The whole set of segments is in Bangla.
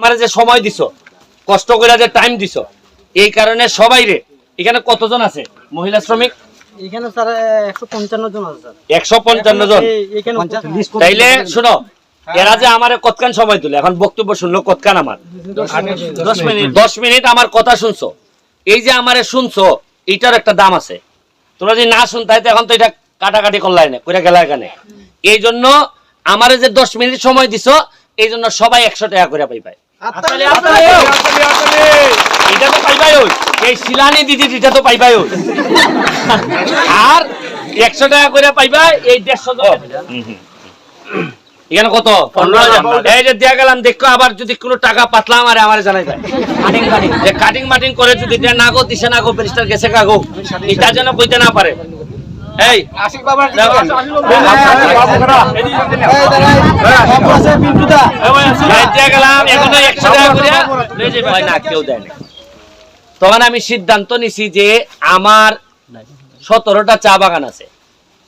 আমার যে সময় দিছো কষ্ট করে যে টাইম দিছো এই কারণে সবাই রে এখানে কতজন আছে? মহিলা শ্রমিক? এখানে স্যার একশো পঞ্চান্ন জন আছে স্যার। একশো পঞ্চান্ন জন? এই- এখানে list করে- তাইলে শোনো এরা যে আমার কতক্ষণ সময় দিল এখন বক্তব্য শুনলো কতক্ষণ আমার? দশ মিনিট। দশ মিনিট। আমার কথা শুনছো। এই যে আমারে শুনছো এটার একটা দাম আছে। তোমরা যদি না শুনতে এখন তো এটা কাটাকাটি করলাই না করে গেলা এখানে। এই জন্য আমারে যে দশ মিনিট সময় দিছো এই জন্য সবাই একশো টাকা করে পাইবাই এটা তো পাইবাই ওই। এই শিলানি দিদি এটা তো পাইবাই ওই। আর একশো টাকা করে পাইবা এই দেড়শো জন এখানে কত? এই যে দিয়া গেলাম দেখো আবার যদি কোনো টাকা পাতলা আমার আমার জানাই যায় কাটিং মাটিং করে যদি না গো দিশে না গো ব্যারিস্টার গেছে কাগো এটা যেন কইতে না পারে। এই। হয় তখন আমি সিদ্ধান্ত নিছি যে আমার সতেরোটা চা বাগান আছে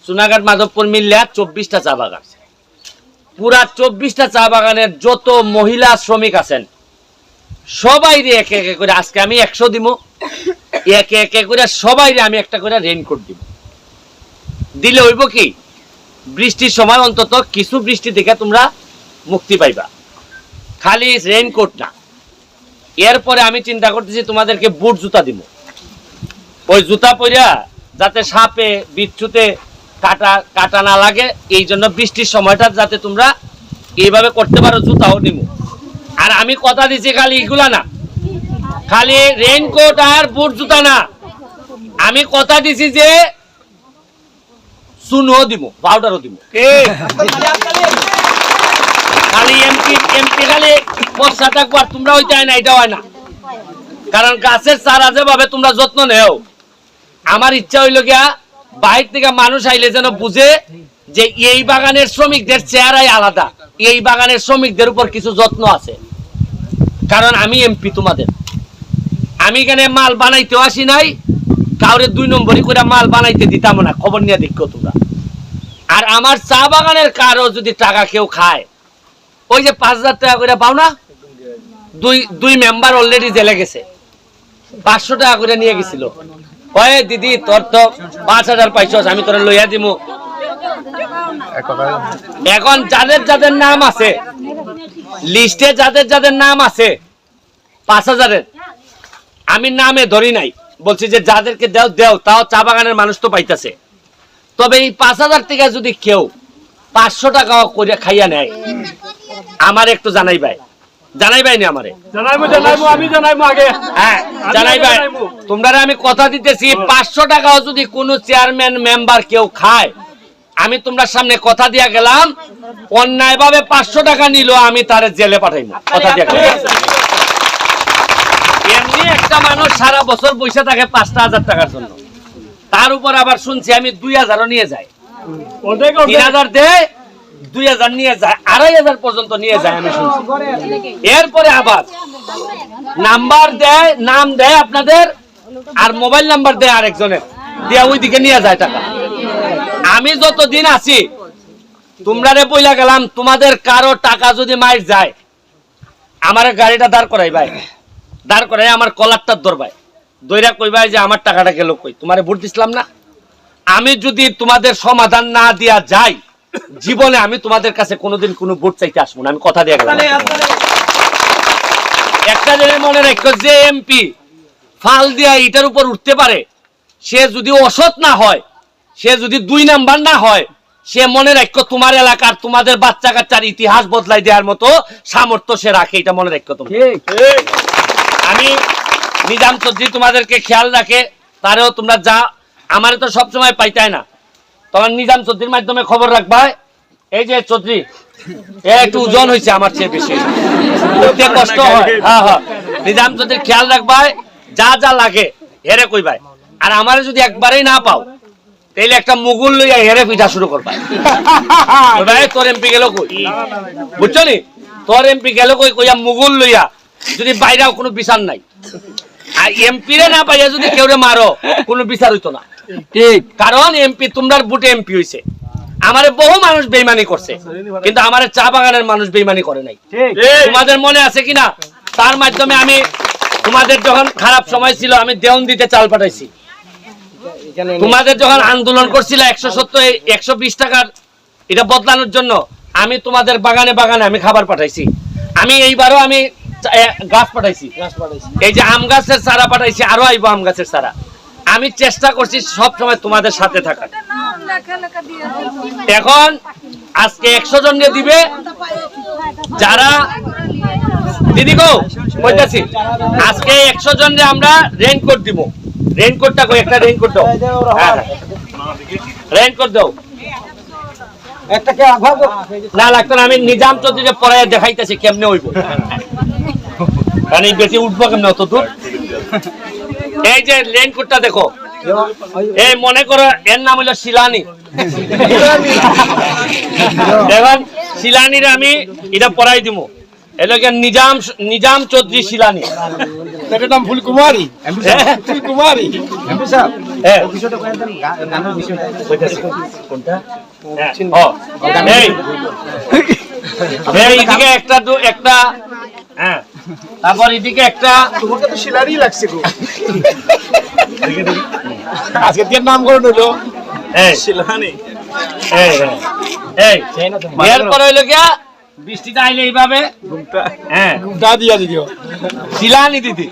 সোনাঘাট মাধবপুর মিললে চব্বিশটা চা বাগান পুরা চব্বিশটা চা বাগানের যত মহিলা শ্রমিক আছেন সবাই একে একে করে আজকে আমি একশো দিব একে একে করে সবাই রে আমি একটা করে রেইনকোট দিব দিলে হইব কি? বৃষ্টির সময় অন্তত কিছু বৃষ্টি থেকে তোমরা মুক্তি পাইবা। খালি রেইনকোট না। এরপরে আমি চিন্তা করতেছি তোমাদেরকে বুট জুতা দিব। ওই জুতা পরিয়া যাতে সাপে, বিচ্ছুতে কাটা কাটা না লাগে, এই জন্য বৃষ্টির সময়টা যাতে তোমরা এইভাবে করতে পারো, জুতাও নিব। আর আমি কথা দিছি খালি এগুলা না। খালি রেইনকোট আর বুট জুতা না। আমি কথা দিছি যে সুনও দিব পাউডারও দিব। খালি এমপি এমপি খালি বর্ষা থাকব আর তোমরা ওইটা হয় না এটা হয় না কারণ গাছের চারা যেভাবে তোমরা যত্ন নেও আমার ইচ্ছা হইল গিয়া বাইরে থেকে মানুষ আইলে যেন বুঝে যে এই বাগানের শ্রমিকদের চেহারাই আলাদা এই বাগানের শ্রমিকদের উপর কিছু যত্ন আছে। কারণ আমি এমপি তোমাদের। আমি এখানে মাল বানাইতেও আসি নাই কাউরে দুই নম্বরই করে মাল বানাইতে দিতাম না, খবর নিয়ে দেখো তোমরা। আর আমার চা বাগানের কারও যদি টাকা কেউ খায়, ওই যে পাঁচ হাজার টাকা করে পাও না? দুই দুই মেম্বার অলরেডি জেলে গেছে। পাঁচশো টাকা করে নিয়ে গেছিল। কয়ে, দিদি, তোর তো পাঁচ হাজার পাইছস আমি তোর লইয়া দিমু। এখন যাদের যাদের নাম আছে লিস্টে যাদের যাদের নাম আছে, পাঁচ হাজারের, আমি নামে ধরি নাই। বলছি যে যাদেরকে দেও দেও তাও চা বাগানের মানুষ তো পাইতেছে। তবে এই পাঁচ হাজার থেকে যদি কেউ পাঁচশো টাকা করে খাইয়া নেয় আমার একটু জানাই ভাই। জানাই ভাই না আমারে? জানাইবো জানাইবো আমি জানাইবো আগে। হ্যাঁ জানাই ভাই। তোমরা আমি কথা দিতেছি পাঁচশো টাকাও যদি কোনো চেয়ারম্যান মেম্বার কেউ খায় আমি তোমরা সামনে কথা দিয়া গেলাম অন্যায় ভাবে পাঁচশো টাকা নিল আমি তারে জেলে পাঠাইবো কথা দিয়া গেলাম। একটা মানুষ সারা বছর বসে থাকে পাঁচটা হাজার টাকার জন্য। তার উপর আবার শুনছি আমি দুই হাজারও নিয়ে যাই তিন হাজার দেয় দুই হাজার নিয়ে যায় আড়াই হাজার পর্যন্ত নিয়ে যায় আমি শুনছি। এরপরে আবার নাম্বার দেয় নাম দেয় আপনাদের আর মোবাইল নাম্বার দেয় আরেকজনের দিয়ে ওইদিকে নিয়ে যায় টাকা। আমি যতদিন আছি তোমরা রে বইলা গেলাম তোমাদের কারও টাকা যদি মাইর যায় আমার গাড়িটা দাঁড় করাই ভাই। দাঁড় করাই আমার কলারটার ধরবাই দইরা কইবাই যে আমার টাকাটা গেল কই? তোমারে ভোট দিছিলাম না? আমি যদি তোমাদের সমাধান না দিয়া যাই জীবনে আমি তোমাদের কাছে কোনোদিন কোনো ভোট চাইতে আসব না। আমি কথা দিয়ে গেলাম। একটা জিনিস মনে রাখো যে এমপি ফাল দিয়া এটার উপর উঠতে পারে সে যদি অসৎ না হয় সে যদি দুই নাম্বার না হয় সে মনে রাখো তোমার এলাকার তোমাদের বাচ্চা কাচ্চার ইতিহাস বদলাই দেওয়ার মতো সামর্থ্য সে রাখে এটা মনে রাখো তুমি আমি নিজাম চৌধুরী তোমাদেরকে খেয়াল রাখে, তারেও তোমরা যা, আমারে তো সবসময় পাইতাই না। তখন নিজাম চৌধুরীর মাধ্যমে খবর রাখবা। এই যে চৌধুরী একটু ওজন হয়েছে আমার চেয়ে বেশি। কষ্ট হয়। হ্যাঁ হ্যাঁ। নিজাম চৌধুরী খেয়াল রাখবা, যা যা লাগে, হেরে কইবাই। আর আমারে যদি একবারেই না পাও, তাইলে একটা মুগুল লইয়া হেরে পিঠা শুরু করবা। তোর এমপি গেল কই? বুঝছ নি? তোর এমপি গেল কই? কইয়া মুগুল লইয়া যদি বাইরেও কোনো বিচার নাই। আর এমপি রে না পাইয়া যদি কেউ মারো কোনো বিচার হইতো না। ঠিক কারণ এমপি তোমরা বুটে এমপি হইছে। আমারে বহু মানুষ বেইমানি করছে কিন্তু আমার চা বাগানের মানুষ বেইমানি করে নাই। তোমাদের মনে আছে কিনা? তার মাধ্যমে আমি তোমাদের যখন খারাপ সময় ছিল আমি দেওন দিতে চাল পাঠাইছি। তোমাদের যখন আন্দোলন করছিল একশো সত্তর একশো বিশ টাকার এটা বদলানোর জন্য আমি তোমাদের বাগানে বাগানে আমি খাবার পাঠাইছি। আমি এইবারও আমি গাছ পাঠাইছি। এই যে আম গাছের চারা পাঠাইছি আরও আইবো আম গাছের চারা। আমি চেষ্টা করছি সব সময় তোমাদের সাথে থাকার। এখন আজকে একশো জন নিয়ে দিবে। যারা দিদি গো কইতাছি আজকে একশো জন আমরা রেইনকোট দিব। রেইনকোটটা কই? একটা রেইনকোট দাও। হ্যাঁ রেইনকোট দাও। একটা না লাগতো না আমি নিজাম চৌধুরী পড়ায় দেখাইতেছি কেমনে হইব। এই বেশি উঠবো কেমনে অত দূর? এই যে রেইনকোটটা দেখো। এই মনে করো এর নাম হলো শিলানি। দেখুন শিলানির আমি এটা পড়াই দিব। নিজাম নিজাম চৌধুরী শিলানি। এটার নাম ফুলকুমারী। হ্যাঁ? ফুলকুমারী। হ্যাঁ। হ্যাঁ, একটা একটা তারপর এদিকে একটা তোমাকে তো শিলারই লাগছে গো। আজকে দিয়ে নাম করে নিলো এই, শিলানি এই, এই, এই। এরপর হইল গিয়া বৃষ্টিটা আইলে এইভাবে হ্যাঁ। দা দিয়া দিও। শিলানি দিদি?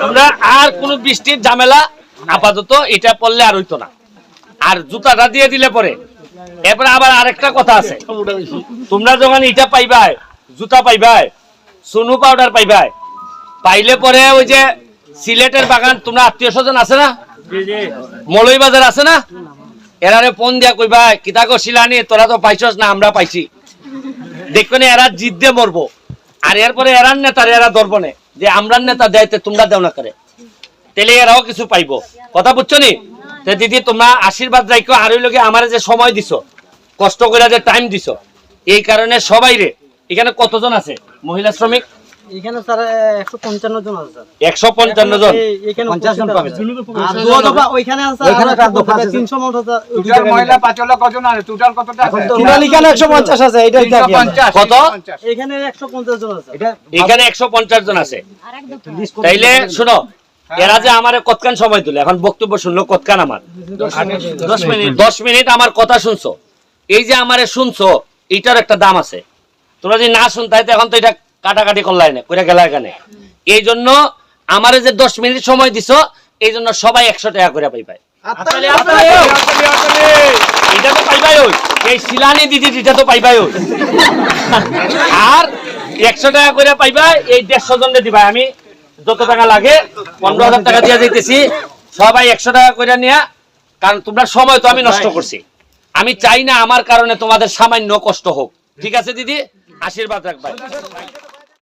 তোমরা আর কোন বৃষ্টির ঝামেলা আপাতত এটা পড়লে আর হইতো না। আর জুতাটা দিয়ে দিলে পরে এরপরে আবার আরেকটা কথা আছে। তোমরা যখন এটা পাইবাই জুতা পাইবাই সুনু পাউডার পাইবাই পাইলে পরে ওই যে সিলেটের বাগান তোমরা আত্মীয় স্বজন আছে না? মলই বাজার আছে না? এরারে ফোন দিয়া কইবা কিতা করছিলানি তোরা তো পাইছস না আমরা পাইছি। দেখবেন এরা জিদ দিয়ে মরবো। আর এরপরে এরার নেতার এরা ধরবো না যে আমরার নেতা দেয়তে তোমরা দেও না করে। তাহলে এরাও কিছু পাইবো। কথা বুঝছ নি? দিদি তোমরা আশীর্বাদ রাখো আর লোকে আমার যে সময় দিছো কষ্ট করে যে টাইম দিছো এই কারণে সবাই রে এখানে কতজন আছে? মহিলা শ্রমিক? এখানে স্যার একশো পঞ্চান্ন জন আছে স্যার। একশো পঞ্চান্ন জন? এখানে পঞ্চাশ জন পাবে। আর দুয়া দফা ওইখানে আছে ওইখানে একটা দফা আছে। তিনশো মোট আছে। টোটাল মহিলা পাঁচলা কজন আছে? টোটাল কতটা আছে? টোটাল এখানে একশো পঞ্চাশ আছে। এটাই তিনশো পঞ্চাশ। কত? এখানে একশো পঞ্চাশ জন আছে। এটা এখানে একশো পঞ্চাশ জন আছে। তাইলে শোনো এরা যে আমার কতক্ষণ সময় দিল? এখন বক্তব্য শুনলো কতক্ষণ আমার? দশ মিনিট। দশ মিনিট। আমার কথা শুনছো। এই যে আমারে শুনছো এটার একটা দাম আছে। তোমরা যদি না শুনতে হয় এখন তো এটা কাটাকাটি করলাই না করে গেলা এখানে এই জন্য আমারে যে দশ মিনিট সময় দিছো এই জন্য সবাই একশো টাকা করে পাইবাই এটা তো পাইবাই ওই। এই শিলানি দিদি এটা তো পাইবাই ওই। আর একশো টাকা করে পাইবা এই দেড়শো জনকে দিবা আমি। যত টাকা লাগে পনেরো হাজার টাকা দিয়ে যেতেছি সবাই একশো টাকা করে নিয়া কারণ তোমরা সময় তো আমি নষ্ট করছি। আমি চাই না আমার কারণে তোমাদের সামান্য কষ্ট হোক। ঠিক আছে দিদি? আশীর্বাদ রাখবাই